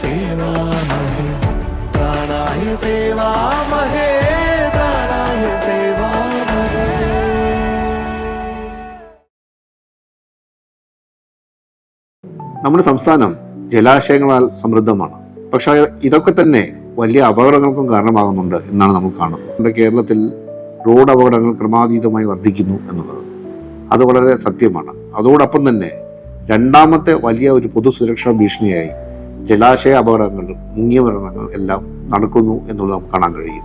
സേവാമഹേ പ്രാണായ സേവാമഹേ പ്രാണായ സേവാമഹേ നമ്മുടെ സംസ്ഥാനം ജലാശയങ്ങളാൽ സമൃദ്ധമാണ്. പക്ഷെ ഇതൊക്കെ തന്നെ വലിയ അപകടങ്ങൾക്കും കാരണമാകുന്നുണ്ട് എന്നാണ് നമ്മൾ കാണുന്നത്. നമ്മുടെ കേരളത്തിൽ റോഡ് അപകടങ്ങൾ ക്രമാതീതമായി വർദ്ധിക്കുന്നു എന്നുള്ളത് അത് വളരെ സത്യമാണ്. അതോടൊപ്പം തന്നെ രണ്ടാമത്തെ വലിയ ഒരു പൊതു സുരക്ഷാ ഭീഷണിയായി ജലാശയ അപകടങ്ങൾ മുങ്ങിയ മരണങ്ങൾ എല്ലാം നടക്കുന്നു എന്നുള്ളത് നമുക്ക് കാണാൻ കഴിയും.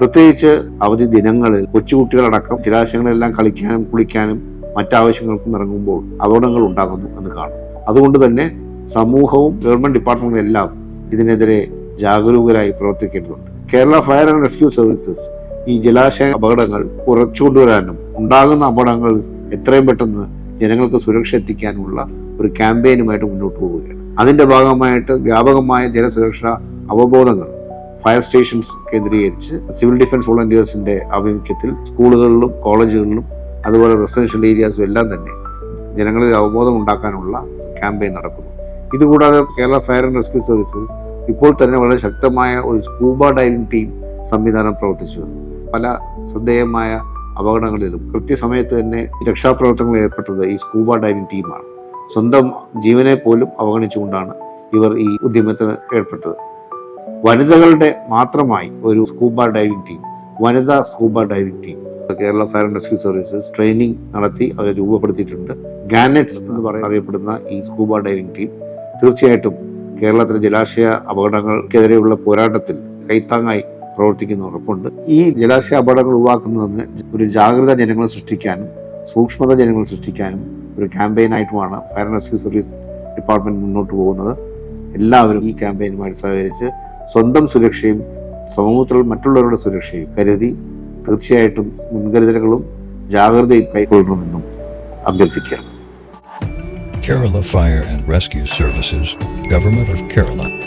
പ്രത്യേകിച്ച് അവധി ദിനങ്ങളിൽ കൊച്ചുകുട്ടികളടക്കം ജലാശയങ്ങളെല്ലാം കളിക്കാനും കുളിക്കാനും മറ്റാവശ്യങ്ങൾക്കും ഇറങ്ങുമ്പോൾ അപകടങ്ങൾ ഉണ്ടാകുന്നു എന്ന് കാണും. അതുകൊണ്ട് തന്നെ സമൂഹവും ഗവൺമെന്റ് ഡിപ്പാർട്ട്മെന്റും എല്ലാം ഇതിനെതിരെ ജാഗരൂകരായി പ്രവർത്തിക്കേണ്ടതുണ്ട്. Kerala fire and rescue services ഈ ജലാശയ അപകടങ്ങൾ കുറച്ചുകൊണ്ടുവരാനും ഉണ്ടാകുന്ന അപകടങ്ങൾ എത്രയും പെട്ടെന്ന് ജനങ്ങൾക്ക് സുരക്ഷ എത്തിക്കാനുള്ള ഒരു ക്യാമ്പയിനുമായിട്ട് മുന്നോട്ട് പോവുകയാണ്. അതിന്റെ ഭാഗമായിട്ട് വ്യാപകമായ ജനസുരക്ഷാ അവബോധങ്ങൾ ഫയർ സ്റ്റേഷൻസ് കേന്ദ്രീകരിച്ച് സിവിൽ ഡിഫൻസ് വോളണ്ടിയേഴ്സിന്റെ ആഭിമുഖ്യത്തിൽ സ്കൂളുകളിലും കോളേജുകളിലും അതുപോലെ റെസിഡൻഷ്യൽ ഏരിയാസും എല്ലാം തന്നെ ജനങ്ങളിൽ അവബോധം ഉണ്ടാക്കാനുള്ള ക്യാമ്പയിൻ നടക്കുന്നു. ഇതുകൂടാതെ Kerala fire and rescue services ഇപ്പോൾ തന്നെ വളരെ ശക്തമായ ഒരു സ്കൂബ ഡൈവിംഗ് ടീം സംവിധാനം പ്രവർത്തിച്ചു. വരുന്നു പല ശ്രദ്ധേയമായ അപകടങ്ങളിലും കൃത്യസമയത്ത് തന്നെ രക്ഷാപ്രവർത്തനങ്ങളിൽ ഏർപ്പെട്ടത് ഈ സ്കൂബ ഡൈവിംഗ് ടീമാണ്. സ്വന്തം ജീവനെ പോലും അവഗണിച്ചുകൊണ്ടാണ് ഇവർ ഈ ഉദ്യമത്തിന് ഏർപ്പെട്ടത്. വനിതകളുടെ മാത്രമായി ഒരു സ്കൂബ ഡൈവിംഗ് ടീം വനിതാ scuba diving team Kerala fire and rescue services training നടത്തി അവരെ രൂപപ്പെടുത്തിയിട്ടുണ്ട്. ഗാനറ്റ്സ് എന്ന് പറയുന്ന അറിയപ്പെടുന്ന ഈ സ്കൂബ ഡൈവിംഗ് ടീം തീർച്ചയായിട്ടും കേരളത്തിലെ ജലാശയ അപകടങ്ങൾക്കെതിരെയുള്ള പോരാട്ടത്തിൽ കൈത്താങ്ങായി പ്രവർത്തിക്കുന്ന ഉറപ്പുണ്ട്. ഈ ജലാശയ അപകടങ്ങൾ ഒഴിവാക്കുന്നതിന് ഒരു ജാഗ്രത ജനങ്ങളെ സൃഷ്ടിക്കാനും സൂക്ഷ്മത ജനങ്ങൾ സൃഷ്ടിക്കാനും ഒരു ക്യാമ്പയിനായിട്ടുമാണ് fire and rescue service department മുന്നോട്ട് പോകുന്നത്. എല്ലാവരും ഈ ക്യാമ്പയിനുമായി സഹകരിച്ച് സ്വന്തം സുരക്ഷയും സമൂഹത്തിൽ മറ്റുള്ളവരുടെ സുരക്ഷയും കരുതി തീർച്ചയായിട്ടും മുൻകരുതലുകളും ജാഗ്രതയും കൈക്കൊള്ളണമെന്നും അഭ്യർത്ഥിക്കുകയാണ്. Kerala Fire and Rescue Services, Government of Kerala.